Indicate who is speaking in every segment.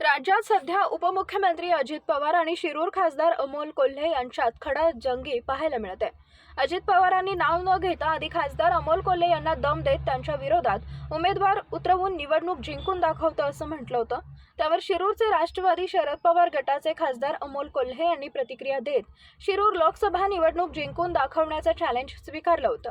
Speaker 1: राज्यात सध्या उपमुख्यमंत्री अजित पवार आणि शिरूर खासदार अमोल कोल्हे यांच्यात खडा जंगी पाहायला मिळत आहे अजित पवारांनी नाव न घेता आधी खासदार अमोल कोल्हे यांना दम देत त्यांच्या विरोधात उमेदवार उतरवून निवडणूक जिंकून दाखवतं असं म्हटलं होतं. त्यावर शिरूरचे राष्ट्रवादी शरद पवार गटाचे खासदार अमोल कोल्हे यांनी प्रतिक्रिया देत शिरूर लोकसभा निवडणूक जिंकून दाखवण्याचं चॅलेंज स्वीकारलं होतं.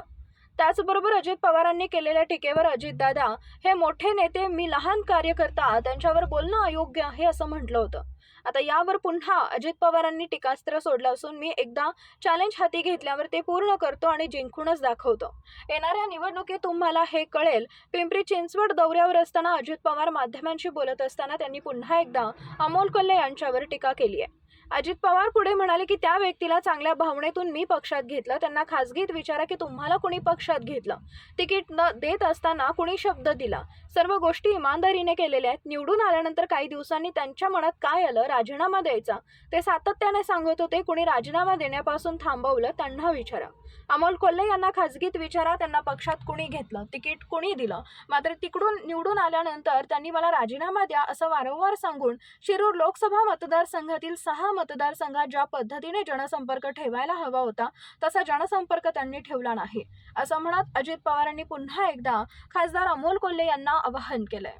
Speaker 1: त्याचबरोबर अजित पवारांनी केलेल्या टीकेवर अजितदादा हे मोठे नेते मी लहान कार्यकर्ता त्यांच्यावर बोलणं अयोग्य आहे असं म्हटलं होतं. आता यावर पुन्हा अजित पवारांनी टीकास्त्र सोडलं असून मी एकदा चॅलेंज हाती घेतल्यावर ते पूर्ण करतो आणि जिंकूनच दाखवतो. येणाऱ्या निवडणुकीत तुम्हाला हे कळेल पिंपरी चिंचवड दौऱ्यावर असताना अजित पवार माध्यमांशी बोलत असताना त्यांनी पुन्हा एकदा अमोल कोल्हे यांच्यावर टीका केली आहे. अजित पवार पुढे म्हणाले की त्या व्यक्तीला चांगल्या भावनेतून मी पक्षात घेतलं. त्यांना खासगीत विचारा की तुम्हाला कुणी पक्षात घेतलं? तिकीट न देत असताना कुणी शब्द दिला? सर्व गोष्टी इमानदारीने केलेल्या आहेत. निवडून आल्यानंतर काही दिवसांनी त्यांच्या मनात काय आलं? राजीनामा द्यायचा. ते सातत्याने सांगत होते कुणी राजीनामा देण्यापासून थांबवलं त्यांना विचारा. अमोल कोल्हे यांना खासगीत विचारा त्यांना पक्षात कुणी घेतलं? तिकीट कुणी दिलं? मात्र तिकडून निवडून आल्यानंतर त्यांनी मला राजीनामा द्या असं वारंवार सांगून शिरूर लोकसभा मतदारसंघातील सहा मतदारसंघात ज्या पद्धतीने जनसंपर्क ठेवायला हवा होता तसा जनसंपर्क त्यांनी ठेवला नाही. असं म्हणत अजित पवारांनी पुन्हा एकदा खासदार अमोल कोल्हे यांना आवाहन केलंय.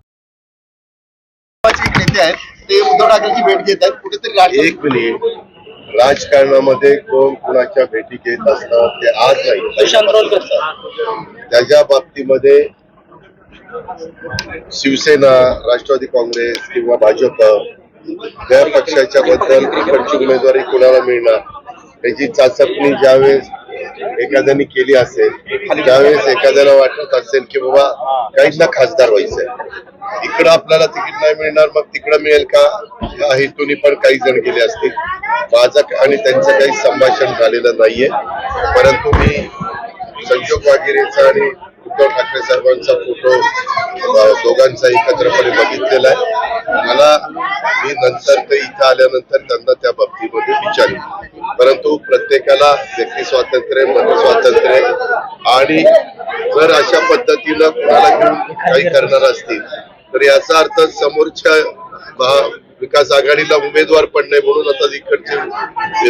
Speaker 2: भाजपचे एक नेते आहेत ते उद्धव ठाकरेंची भेट घेत आहेत कुठेतरी राजकीय-
Speaker 3: एक मिनिट. राजकारणामध्ये कोण कुणाच्या भेटी घेत असतात ते आज नाही. त्याच्या बाबतीमध्ये शिवसेना राष्ट्रवादी काँग्रेस किंवा भाजप त्या पक्षाच्या बद्दल इकडची उमेदवारी कुणाला मिळणार? त्याची चाचपणी ज्यावेळेस एखाद्याने केली असेल त्यावेळेस एखाद्याला वाटत असेल की बाबा काहींना खासदार व्हायचंय. इकडं आपल्याला तिकीट नाही मिळणार मग तिकडं मिळेल का? या हेतूने पण काही जण गेले असतील. माझं आणि त्यांचं काही संभाषण झालेलं नाहीये. परंतु मी संजोग वागिरेचा आणि उद्धव ठाकरे साहेबांचा फोटो दोघांचा एकत्रपणे बघितलेला आहे मला मी नंतर ते इथं आल्यानंतर त्यांना त्या बाबतीमध्ये विचारले परंतु प्रत्येकाला व्यक्ती स्वातंत्र्य मत स्वातंत्र्य आणि जर अशा पद्धतीनं कुणाला घेऊन काही करणार असतील तर याचा अर्थ समोरच्या विकास आघाडीला उमेदवार पण नाही म्हणून आता इकडचे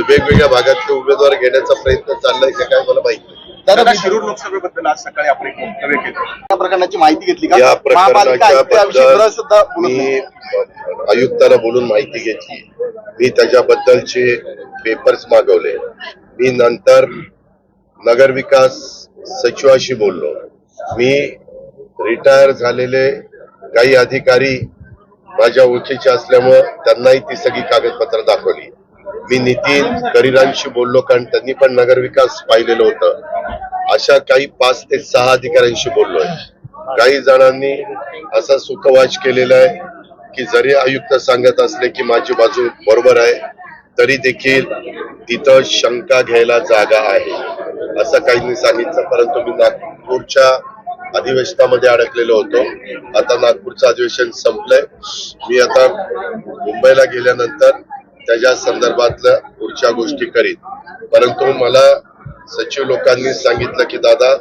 Speaker 3: वेगवेगळ्या भागातले उमेदवार घेण्याचा प्रयत्न चाललाय का काय मला माहिती नाही.
Speaker 2: दादा
Speaker 4: दादा
Speaker 2: मी
Speaker 4: शिरूर लोकसभेबद्दल आज सकाळी आपण एक वक्तव्य केलं.
Speaker 2: या प्रकरणाची माहिती घेतली का?
Speaker 3: या
Speaker 2: महापालिका आयुक्त याविषयी
Speaker 3: प्रकरणाच्या
Speaker 2: खरं सुद्धा बोलत नाही.
Speaker 3: मी आयुक्ताला बोलून माहिती घेतली. मी त्याच्याबद्दलचे पेपर्स मागवले. मी नंतर नगर विकास सचिवाशी बोललो. मी रिटायर झालेले काही अधिकारी माझ्या ओळखीचे असल्यामुळं त्यांनाही ती सगळी कागदपत्र दाखवली. मी नितीन करिरांशी बोललो कारण त्यांनी पण नगर विकास पाहिलेलं होतं. अशा काही पाच ते सहा अधिकाऱ्यांशी बोललोय काही जणांनी असा सुखवाच केलेला आहे की जरी आयुक्त सांगत असले की माझी बाजू बरोबर आहे तरी देखील तिथं शंका घ्यायला जागा आहे. असं काहींनी सांगितलं परंतु मी नागपूरच्या अधिवेशनामध्ये अडकलेलो होतो. आता नागपूरचं अधिवेशन संपलंय. मी आता मुंबईला गेल्यानंतर त्याच्या संदर्भातल्या पुढच्या गोष्टी करीत. परंतु मला सचिव लोकांनी सांगितलं की दादा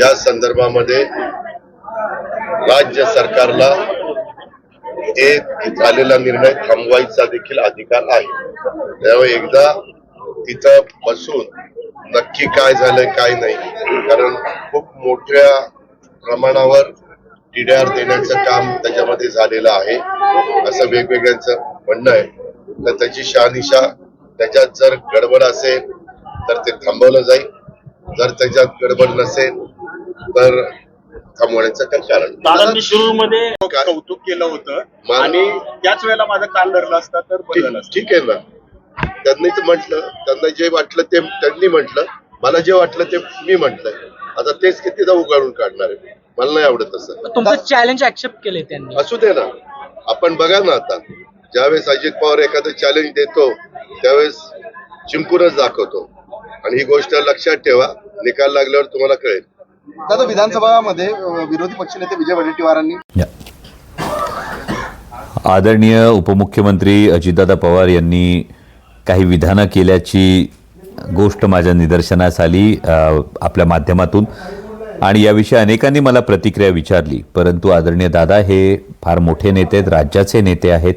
Speaker 3: या संदर्भामध्ये राज्य सरकारला हे झालेला निर्णय थांबवायचा देखील अधिकार आहे. त्यामुळे एकदा तिथं बसून नक्की काय झालंय काय नाही कारण खूप मोठ्या प्रमाणावर टीडीआर देण्याचं काम त्याच्यामध्ये झालेलं आहे असं वेगवेगळ्यांचं म्हणणं आहे. तर त्याची शहानिशा त्याच्यात जर गडबड असेल तर ते थांबवलं जाईल. जर त्याच्यात गडबड नसेल तर थांबवण्याचं काही कारण
Speaker 4: मध्ये कौतुक केलं होतं आणि त्याच वेळेला माझं कान धरलं असता तर
Speaker 3: ठीक आहे ना. त्यांनी ते म्हटलं त्यांना जे वाटलं ते त्यांनी म्हटलं मला जे वाटलं ते मी म्हटलंय. आता तेच कितीदा उगाळून काढणार आहे. मला नाही आवडत असं.
Speaker 5: तुमचं चॅलेंज ऍक्सेप्ट केले त्यांनी.
Speaker 3: असू दे ना. आपण बघा ना आता. ज्यावेळेस अजित पवार एखादं चॅलेंज देतो त्यावेळेस चिंकूनच दाखवतो. आणि ही गोष्ट लक्षात ठेवा निकाल लागल्यावर तुम्हाला कळेल.
Speaker 2: दादा विधानसभामध्ये विरोधी पक्षनेते विजय वडेट्टीवारांनी
Speaker 6: आदरणीय उपमुख्यमंत्री अजितदादा पवार यांनी काही विधानं केल्याची गोष्ट माझ्या निदर्शनास आली आपल्या माध्यमातून. आणि याविषयी अनेकांनी मला प्रतिक्रिया विचारली परंतु आदरणीय दादा हे फार मोठे नेते आहेत राज्याचे नेते आहेत.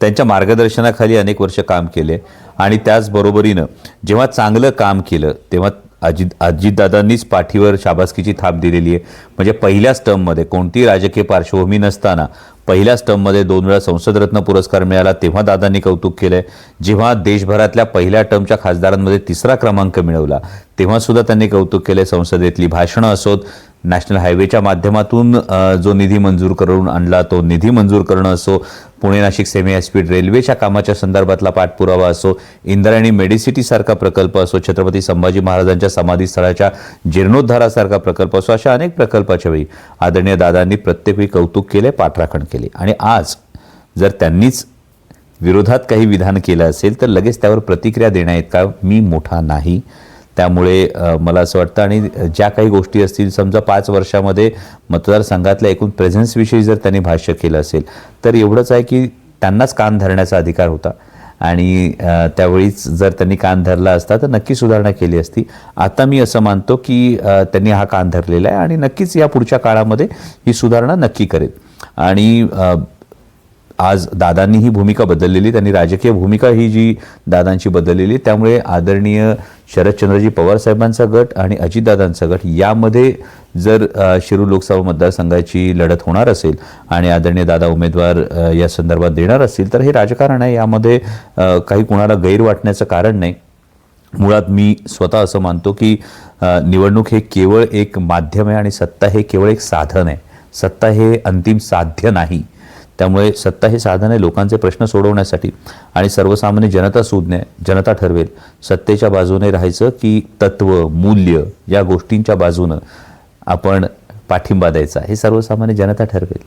Speaker 6: त्यांच्या मार्गदर्शनाखाली अनेक वर्ष काम केले. आणि त्याचबरोबरीनं जेव्हा चांगलं काम केलं तेव्हा अजित अजितदादांनीच पाठीवर शाबासकीची थाप दिलेली आहे. म्हणजे पहिल्या स्टंपमध्ये कोणतीही राजकीय पार्श्वभूमी नसताना पहिल्या स्टंपमध्ये दोन वेळा संसदरत्न पुरस्कार मिळाला तेव्हा दादांनी कौतुक केलं आहे जेव्हा देशभरातल्या पहिल्या टर्मच्या खासदारांमध्ये तिसरा क्रमांक मिळवला तेव्हासुद्धा त्यांनी कौतुक केले संसदेतली भाषणं असोत नॅशनल हायवेच्या माध्यमातून जो निधी मंजूर करून आणला तो निधी मंजूर करणं असो पुणे नाशिक सेमी हायस्पीड रेल्वेच्या कामाच्या संदर्भातला पाठपुरावा असो इंद्रायणी मेडिसिटीसारखा प्रकल्प असो छत्रपती संभाजी महाराजांच्या समाधीस्थळाच्या जीर्णोद्धारासारखा प्रकल्प असो अशा अनेक प्रकल्पाच्या वेळी आदरणीय दादांनी प्रत्येक वेळी कौतुक केले पाठराखण केले. आणि आज जर त्यांनीच विरोधात काही विधान केलं असेल तर लगेच त्यावर प्रतिक्रिया देण्याइतका मी मोठा नाही. त्यामुळे मला असं वाटतं आणि ज्या काही गोष्टी असतील समजा पाच वर्षामध्ये मतदारसंघातल्या एकूण प्रेझेन्सविषयी जर त्यांनी भाष्य केलं असेल तर एवढंच आहे की त्यांनाच कान धरण्याचा अधिकार होता. आणि त्यावेळीच जर त्यांनी कान धरला असता तर नक्की सुधारणा केली असती. आता मी असं मानतो की त्यांनी हा कान धरलेला आहे आणि नक्कीच या पुढच्या काळामध्ये ही सुधारणा नक्की करेल. आणि आज दादांनी ही भूमिका बदललेली त्यांनी राजकीय भूमिका ही जी दादांची बदललेली त्यामुळे आदरणीय शरदचंद्रजी पवार साहेबांचा गट आणि अजितदादांचा गट यामध्ये जर शिरू लोकसभा मतदारसंघाची लढत होणार असेल आणि आदरणीय दादा उमेदवार या संदर्भात देणार असतील तर हे राजकारण आहे. यामध्ये काही कुणाला गैर वाटण्याचं कारण नाही. मुळात मी स्वतः असं मानतो की निवडणूक हे केवळ एक माध्यम आहे आणि सत्ता हे केवळ एक साधन आहे. सत्ता हे अंतिम साध्य नाही. त्यामुळे सत्ता हे साधन आहे लोकांचे प्रश्न सोडवण्यासाठी आणि सर्वसामान्य जनता सुज्ञ जनता ठरवेल. सत्तेच्या बाजूने राहायचं की तत्व मूल्य या गोष्टींच्या बाजूनं आपण पाठिंबा द्यायचा. हे सर्वसामान्य जनता ठरवेल.